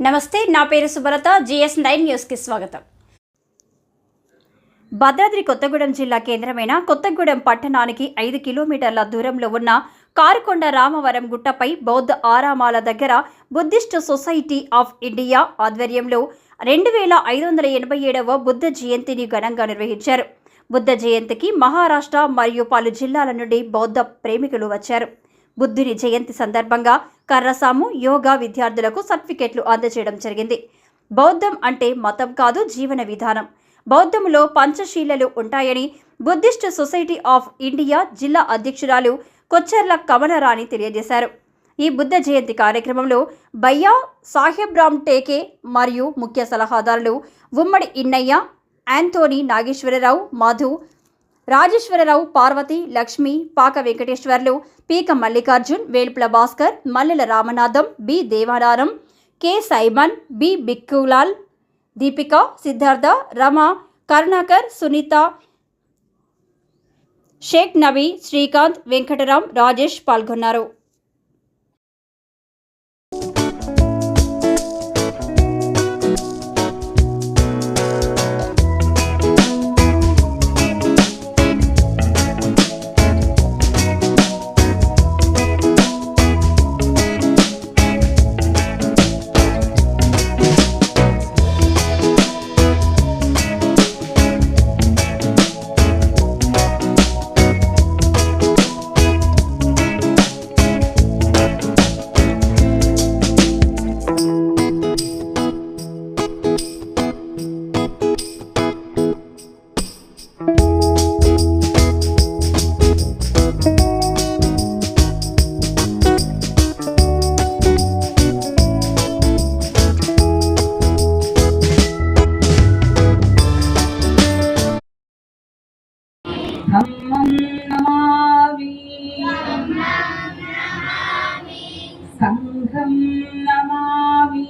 నమస్తే నా పేరు సుభరత జిఎస్ నైన్ న్యూస్కి స్వాగతం. భద్రాద్రి కొత్తగూడెం జిల్లా కేంద్రమైన కొత్తగూడెం పట్టణానికి ఐదు కిలోమీటర్ల దూరంలో ఉన్న కారుకొండ రామవరం గుట్టపై బౌద్ధ ఆరామాల దగ్గర బుద్ధిస్ట్ సొసైటీ ఆఫ్ ఇండియా ఆధ్వర్యంలో రెండు వేల ఐదు వందల ఎనభై ఏడవ బుద్ధ జయంతిని ఘనంగా నిర్వహించారు. బుద్ధ జయంతికి మహారాష్ట్ర మరియు పలు జిల్లాల నుండి బౌద్ధ ప్రేమికులు వచ్చారు. బుద్ధుని జయంతి సందర్భంగా కర్రసాము యోగా విద్యార్థులకు సర్టిఫికెట్లు అందజేయడం జరిగింది. బౌద్ధం అంటే మతం కాదు జీవన విధానం. బౌద్ధంలో పంచశీలలు ఉంటాయని బుద్ధిస్ట్ సొసైటీ ఆఫ్ ఇండియా జిల్లా అధ్యక్షురాలు కొచ్చెర్ల కమలరాణి తెలియజేశారు. ఈ బుద్ధ జయంతి కార్యక్రమంలో బయ్యా సాహెబ్ రామ్ టేకే మరియు ముఖ్య సలహాదారులు ఉమ్మడి Innaiah Anthony Nageswararao Madhu Rajeswararao Parvathi Lakshmi Paka Venkateswarlu Peeka Mallikarjun Velpula Bhaskar Mallela Ramanatham B Devanaram K Simon B Bikkulal Deepika Siddhartha Rama Karunakar Sunitha Shaik Nabi Srikanth Venkatram Rajesh పాల్గొన్నారు. धम्मं नमामि सङ्घं नमामि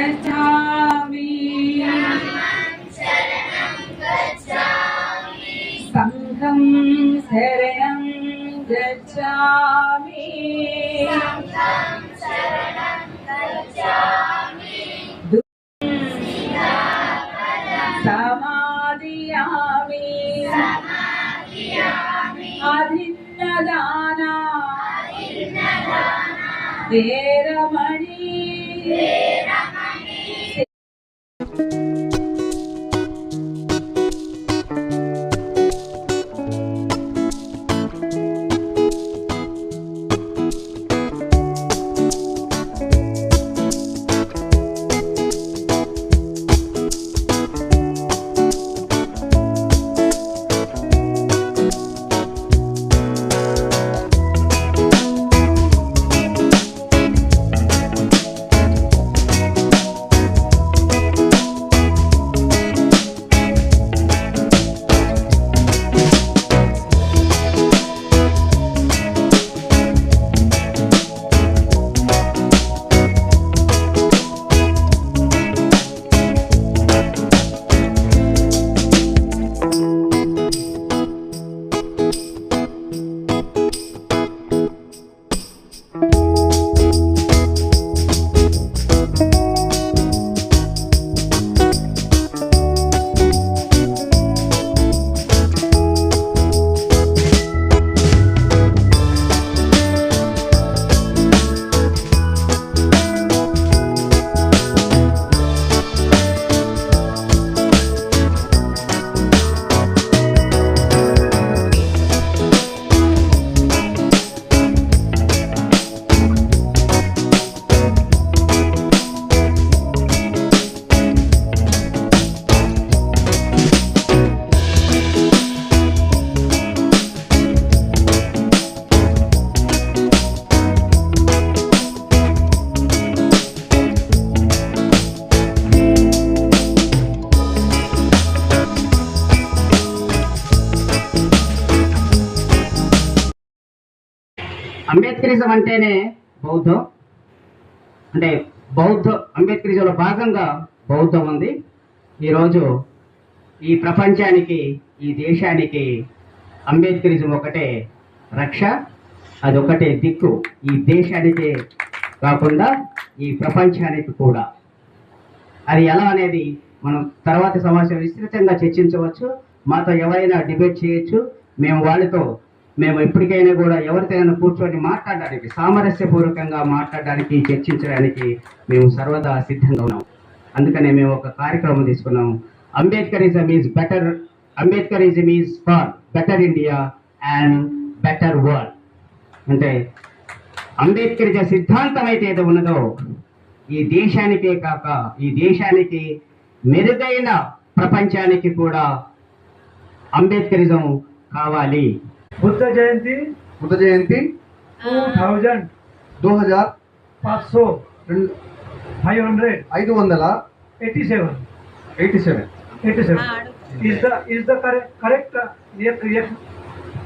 गच्छामि सङ्घं शरणं गच्छामि Deus. Ambedkarism అంటేనే బౌద్ధం. అంటే బౌద్ధ అంబేద్కరిజంలో భాగంగా బౌద్ధం ఉంది. ఈరోజు ఈ ప్రపంచానికి ఈ దేశానికి అంబేద్కరిజం ఒకటే రక్ష అది ఒకటే దిక్కు. ఈ దేశానికి కాకుండా ఈ ప్రపంచానికి కూడా. అది ఎలా అనేది మనం తర్వాత సమాచారం విస్తృతంగా చర్చించవచ్చు. మాతో ఎవరైనా డిబేట్ చేయొచ్చు. మేము వాళ్ళతో మేము ఎప్పటికైనా కూడా ఎవరితోనైనా కూర్చొని మాట్లాడడానికి సామరస్యపూర్వకంగా మాట్లాడడానికి చర్చించడానికి మేము సర్వదా సిద్ధంగా ఉన్నాం. అందుకనే మేము ఒక కార్యక్రమం తీసుకున్నాం Ambedkarism is better Ambedkarism is for better India and better world. అంటే అంబేద్కరిజ సిద్ధాంతం అయితే ఏదో ఉన్నదో ఈ దేశానికే కాక ఈ దేశానికి మెరుగైన ప్రపంచానికి కూడా అంబేద్కరిజం కావాలి. बुद्ध जयंती बुद्ध जयंती टू थाउजेंड दो हजार पाँच सौ फाइव हंड्रेड ఐదు వందల eighty seven eighty seven eighty seven is the is the correct ये ये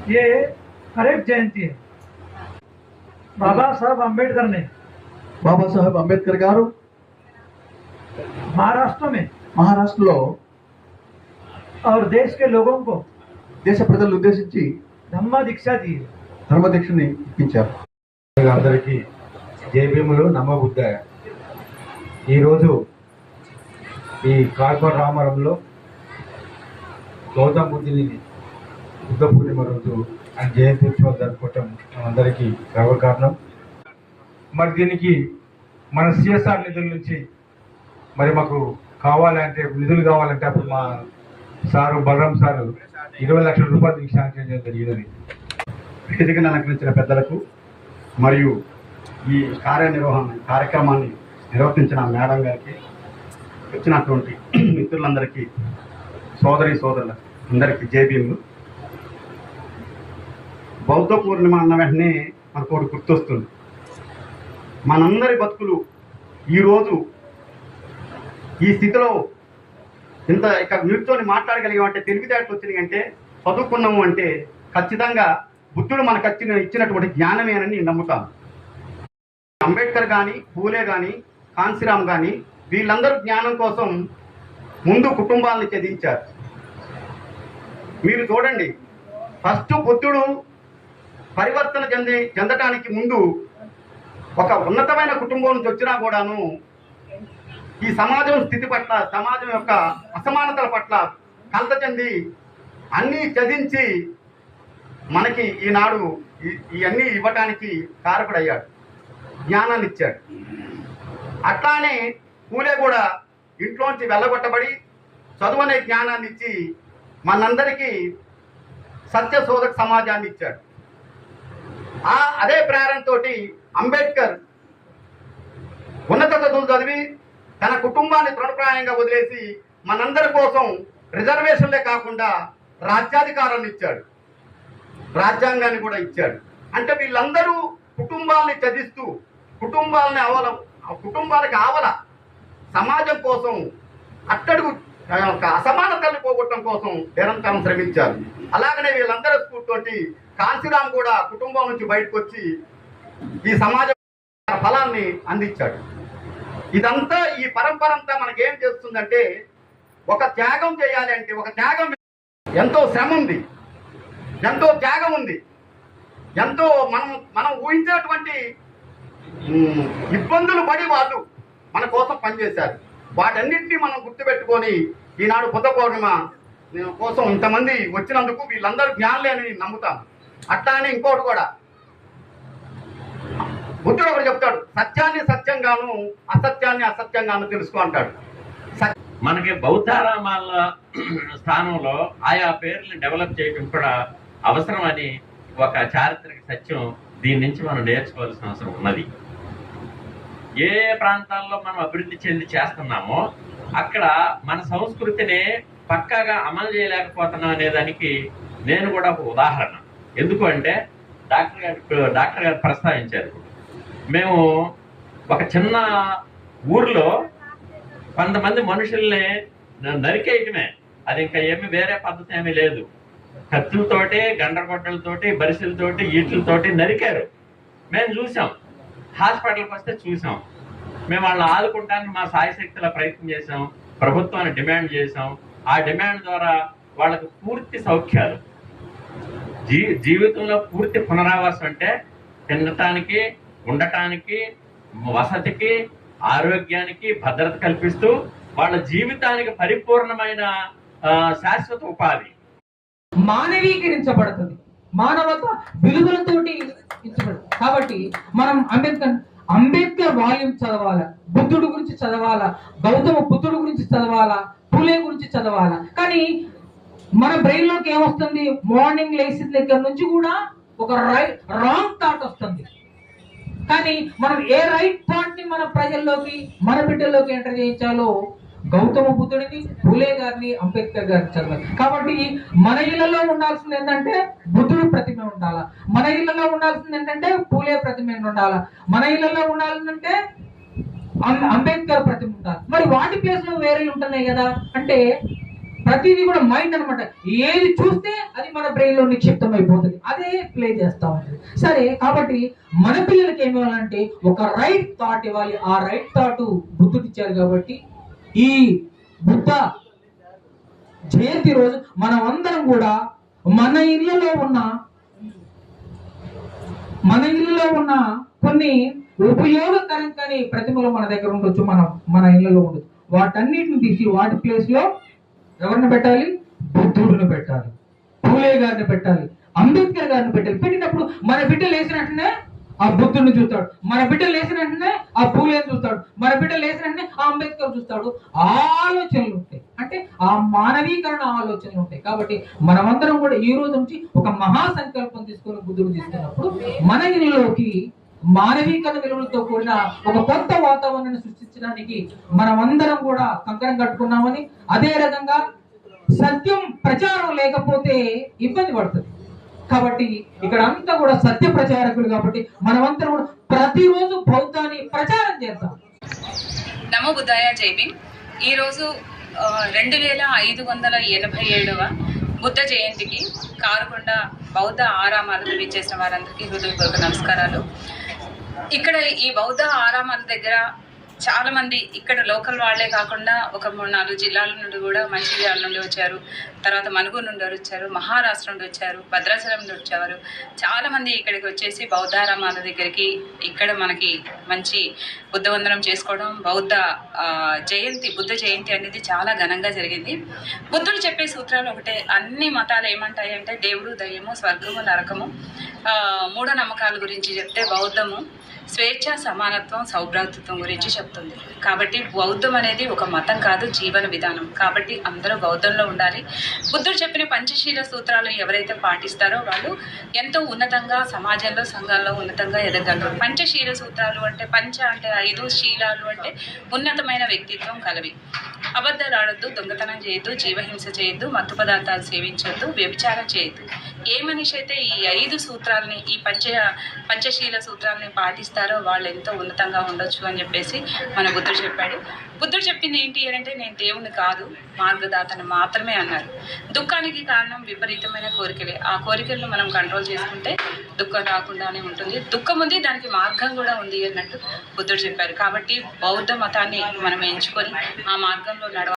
ये करेक्ट जयंती है बाबा साहब अम्बेडकर ने బాబాసాహెబ్ అంబేద్కర్ గారు महाराष्ट्र में మహారాష్ట్రలో और देश के लोगों को దేశ ప్రజలను ఉద్దేశించి धम्मा दीक्षा दी है ధర్మదీక్షని ఇప్పించారు. అందరికీ జేబీములు నమ్మబుద్ధాయ ఈరోజు ఈ కార్పొర్ రామవరంలో గౌతమ్ బుద్ధుని బుద్ధ పూర్ణిమ రోజు ఆయన జయంతి ఉత్సవాలు జరుపుకోవటం అందరికీ గర్వకారణం. మరి దీనికి మన సిఎస్ఆర్ నిధుల నుంచి మరి మాకు కావాలంటే నిధులు కావాలంటే అప్పుడు మా సారు బలరాం సారు ఇరవై లక్షల రూపాయలు దీనికి శాంక్షన్ చేయడం జరిగినది. వేదికను అలంకరించిన పెద్దలకు మరియు ఈ కార్యనిర్వహణ కార్యక్రమాన్ని నిర్వర్తించిన మేడం గారికి వచ్చినటువంటి మిత్రులందరికీ సోదరి సోదరుల అందరికీ జేబీలు బౌద్ధ పూర్ణిమ అన్న వెంటనే మనకు ఒకటి గుర్తొస్తుంది. మనందరి బతుకులు ఈరోజు ఈ స్థితిలో ఇంత ఇక నిల్చొని మాట్లాడగలిగామంటే తెలివితేటలు వచ్చినాయి అంటే చదువుకున్నాము అంటే ఖచ్చితంగా బుద్ధుడు మనకు వచ్చిన ఇచ్చినటువంటి జ్ఞానమేనని నేను నమ్ముతాను అంబేద్కర్ కానీ పూలే కానీ కాన్సీరామ్ కానీ వీళ్ళందరూ జ్ఞానం కోసం ముందు కుటుంబాలను చదివించారు మీరు చూడండి ఫస్ట్ బుద్ధుడు పరివర్తన చెంది చెందటానికి ముందు ఒక ఉన్నతమైన కుటుంబం నుంచి వచ్చినా కూడాను ఈ సమాజం స్థితి పట్ల సమాజం యొక్క అసమానతల పట్ల కలత చెంది అన్నీ చదించి మనకి ఈనాడు ఇవన్నీ ఇవ్వటానికి కారకుడయ్యాడు. జ్ఞానాన్ని ఇచ్చాడు. అట్లానే పూలే కూడా ఇంట్లోంచి వెళ్ళగొట్టబడి చదువు అనే జ్ఞానాన్ని ఇచ్చి మనందరికీ సత్య శోధక సమాజాన్ని ఇచ్చాడు. ఆ అదే ప్రేరణతోటి అంబేద్కర్ ఉన్నత చదువులు చదివి తన కుటుంబాన్ని తృణప్రాయంగా వదిలేసి మనందరి కోసం రిజర్వేషన్లే కాకుండా రాజ్యాధికారాన్ని ఇచ్చాడు. రాజ్యాంగాన్ని కూడా ఇచ్చాడు. అంటే వీళ్ళందరూ కుటుంబాలని చదిస్తూ కుటుంబాలని అవల కుటుంబాలకు ఆవల సమాజం కోసం అట్టడుగు ఆ అసమానతల్ని పోగొట్టడం కోసం నిరంతరం శ్రమించారు. అలాగనే వీళ్ళందరూ స్ఫూర్తితోటి కాంశీరామ్ కూడా కుటుంబం నుంచి బయటకు వచ్చి ఈ సమాజం ఫలాన్ని అందించాడు. ఇదంతా ఈ పరంపర అంతా మనకేం చేస్తుందంటే ఒక త్యాగం చేయాలి అంటే ఒక త్యాగం ఎంతో శ్రమ ఉంది ఎంతో త్యాగం ఉంది ఎంతో మనం మనం ఊహించినటువంటి ఇబ్బందులు పడి వాళ్ళు మన కోసం పనిచేశారు. వాటన్నింటినీ మనం గుర్తుపెట్టుకొని ఈనాడు బుద్ధ పౌర్ణిమ కోసం ఇంతమంది వచ్చినందుకు వీళ్ళందరూ జ్ఞానులే అని నమ్ముతాం నమ్ముతాను. అట్లా అని ఇంకోటి కూడా బుద్ధుడు ఒకటి చెప్తాడు సత్యాన్ని సత్యంగాను అసత్యాన్ని అసత్యంగాను తెలుసుకో అంటాడు. మనకి బౌద్ధారామాల స్థానంలో ఆయా పేర్లను డెవలప్ చేయడం కూడా అవసరమని ఒక చారిత్రక సత్యం దీని నుంచి మనం నేర్చుకోవాల్సిన అవసరం ఉన్నది. ఏ ప్రాంతాల్లో మనం అభివృద్ధి చెంది చేస్తున్నామో అక్కడ మన సంస్కృతిని పక్కాగా అమలు చేయలేకపోతున్నాం అనే దానికి నేను కూడా ఒక ఉదాహరణ. ఎందుకు అంటే డాక్టర్ గారు డాక్టర్ గారు ప్రస్తావించారు. మేము ఒక చిన్న ఊర్లో కొంతమంది మనుషుల్ని నరికేయటమే. అది ఇంకా ఏమి వేరే పద్ధతి ఏమీ లేదు. కత్తులతోటి గండ్రగొడ్డలతోటి బరిసెలతోటి ఈట్లతోటి నరికారు. మేము చూసాం. హాస్పిటల్కి వస్తే చూసాం. మేము వాళ్ళని ఆదుకుంటానికి మా సాయశక్తిలో ప్రయత్నం చేసాం. ప్రభుత్వాన్ని డిమాండ్ చేసాం. ఆ డిమాండ్ ద్వారా వాళ్ళకు పూర్తి సౌఖ్యాలు. జీ జీవితంలో పూర్తి పునరావాసం అంటే తినటానికి ఉండటానికి వసతికి ఆరోగ్యానికి భద్రత కల్పిస్తూ వాళ్ళ జీవితానికి పరిపూర్ణమైన శాశ్వత ఉపాధి. మానవీకరించబడుతుంది. మానవత విలువలతోటి కాబట్టి మనం అంబేద్కర్ అంబేద్కర్ వాల్యూమ్ చదవాలా? బుద్ధుడు గురించి చదవాలా? గౌతమ బుద్ధుడు గురించి చదవాలా? పూలే గురించి చదవాలా? కానీ మన బ్రెయిన్లోకి ఏమొస్తుంది? మార్నింగ్ లేచిన దగ్గర నుంచి కూడా ఒక రాంగ్ థాట్ వస్తుంది. కానీ మనం ఏ రైట్ పాయింట్ని మన ప్రజల్లోకి మన బిడ్డల్లోకి ఎంటర్ చేయించాలో గౌతమ బుద్ధుడిని పూలే గారిని అంబేద్కర్ గారిని చదవాలి. కాబట్టి మన ఇళ్ళలో ఉండాల్సింది ఏంటంటే బుద్ధుడి ప్రతిమ ఉండాలా? మన ఇళ్ళలో ఉండాల్సింది ఏంటంటే పూలే ప్రతిమ ఉండాలా? మన ఇళ్ళలో ఉండాలంటే అంబేద్కర్ ప్రతిమ ఉండాలి. మరి వాటి ప్లేస్లో వేరే ఉంటున్నాయి కదా? అంటే ప్రతిదీ కూడా మైండ్ అనమాట ఏది చూస్తే అది మన బ్రెయిన్లో నిక్షిప్తం అయిపోతుంది అదే ప్లే చేస్తా ఉంటుంది. సరే కాబట్టి మన పిల్లలకి ఏమి ఇవ్వాలంటే ఒక రైట్ థాట్ ఇవ్వాలి. ఆ రైట్ థాట్ బుద్ధుడు కాబట్టి ఈ బుద్ధ జయంతి రోజు మనం అందరం కూడా మన ఇళ్ళలో ఉన్న మన ఇళ్ళలో ఉన్న కొన్ని ఉపయోగకరం కానీ ప్రతిమలు మన దగ్గర ఉండొచ్చు. మనం మన ఇళ్ళలో ఉండొచ్చు. వాటన్నిటిని తీసి వాటి ప్లేస్లో ఎవరిని పెట్టాలి? బుద్ధుడిని పెట్టాలి. పూలే గారిని పెట్టాలి. అంబేద్కర్ గారిని పెట్టాలి. పెట్టినప్పుడు మన బిడ్డ లేచిన ఆ బుద్ధుడిని చూస్తాడు. మన బిడ్డ లేచిన ఆ పూలేని చూస్తాడు. మన బిడ్డ లేచిన ఆ అంబేద్కర్ చూస్తాడు. ఆలోచనలు ఉంటాయి. అంటే ఆ మానవీకరణ ఆలోచనలు ఉంటాయి. కాబట్టి మనమందరం కూడా ఈ రోజు నుంచి ఒక మహా సంకల్పం తీసుకొని బుద్ధుడు తీసుకున్నప్పుడు మన ఇంట్లోకి మానవీకరణ విలువలతో కూడిన ఒక కొత్త వాతావరణాన్ని సృష్టించడానికి మనమందరం కూడా కంకణం కట్టుకున్నామని అదే రకంగా సత్యం ప్రచారం లేకపోతే ఇబ్బంది పడుతుంది. కాబట్టి ఇక్కడ అంతా కూడా సత్య ప్రచారకులు కాబట్టి మనమంతా కూడా ప్రతిరోజు బౌద్ధాన్ని ప్రచారం చేద్దాం. నమో బుద్ధాయ జై ఈరోజు రెండు వేల ఐదు వందల ఎనభై ఏడవ బుద్ధ జయంతికి కారుకొండ బౌద్ధ ఆరామాలకు విచ్చేసిన వారందరికీ హృదయపూర్వక నమస్కారాలు. ఇక్కడ ఈ బౌద్ధ ఆరామాల దగ్గర చాలా మంది ఇక్కడ లోకల్ వాళ్ళే కాకుండా ఒక మూడు నాలుగు జిల్లాల నుండి కూడా మంచిర్యాల నుండి వచ్చారు. తర్వాత మనుగు నుండి వచ్చారు మహారాష్ట్ర నుండి వచ్చారు భద్రాచలం నుండి వచ్చారు. చాలా మంది ఇక్కడికి వచ్చేసి బౌద్ధారామాల దగ్గరికి ఇక్కడ మనకి మంచి బుద్ధ వందనం చేసుకోవడం బౌద్ధ జయంతి బుద్ధ జయంతి అనేది చాలా ఘనంగా జరిగింది. బుద్ధుడు చెప్పే సూత్రాలు ఒకటే అన్ని మతాలు ఏమంటాయి అంటే దేవుడు దయ్యము స్వర్గము నరకము. మూఢనమ్మకాల గురించి చెప్తే బౌద్ధము. స్వేచ్ఛ సమానత్వం సౌభ్రాతృత్వం గురించి చెప్తుంది. కాబట్టి బౌద్ధం అనేది ఒక మతం కాదు జీవన విధానం. కాబట్టి అందరూ బౌద్ధంలో ఉండాలి. బుద్ధుడు చెప్పిన పంచశీల సూత్రాలు ఎవరైతే పాటిస్తారో వాళ్ళు ఎంతో ఉన్నతంగా సమాజంలో సంఘాల్లో ఉన్నతంగా ఎదగలరు పంచశీల సూత్రాలు అంటే పంచ అంటే ఐదు శీలాలు అంటే ఉన్నతమైన వ్యక్తిత్వం కలవి. అబద్ధాలు ఆడొద్దు దొంగతనం చేయొద్దు జీవహింస చేయొద్దు మత్తు పదార్థాలు సేవించొద్దు వ్యభిచారం చేయొద్దు. ఏ మనిషి అయితే ఈ ఐదు సూత్రాలని ఈ పంచ పంచశీల సూత్రాలని పాటిస్తారో వాళ్ళు ఎంతో ఉన్నతంగా ఉండొచ్చు అని చెప్పేసి మన బుద్ధుడు చెప్పాడు. బుద్ధుడు చెప్పింది ఏంటి అని అంటే నేను దేవుని కాదు మార్గదాతను మాత్రమే అన్నారు. దుఃఖానికి కారణం విపరీతమైన కోరికలే. ఆ కోరికలను మనం కంట్రోల్ చేసుకుంటే దుఃఖం రాకుండానే ఉంటుంది. దుఃఖం ఉంది దానికి మార్గం కూడా ఉంది అన్నట్టు బుద్ధుడు చెప్పారు కాబట్టి బౌద్ధ మతాన్ని మనం ఎంచుకొని ఆ మార్గంలో నడవ